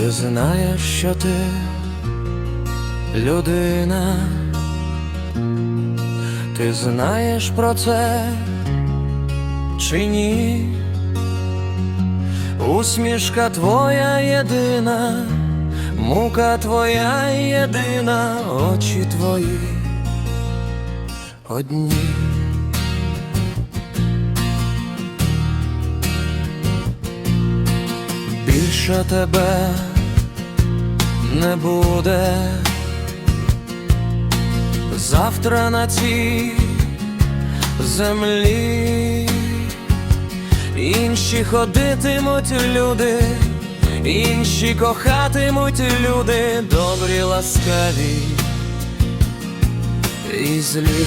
Ти знаєш, що ти людина, ти знаєш про це чи ні? Усмішка твоя єдина, мука твоя єдина, очі твої одні. Більше тебе не буде завтра на цій землі. Інші ходитимуть люди, інші кохатимуть люди, добрі, ласкаві і злі.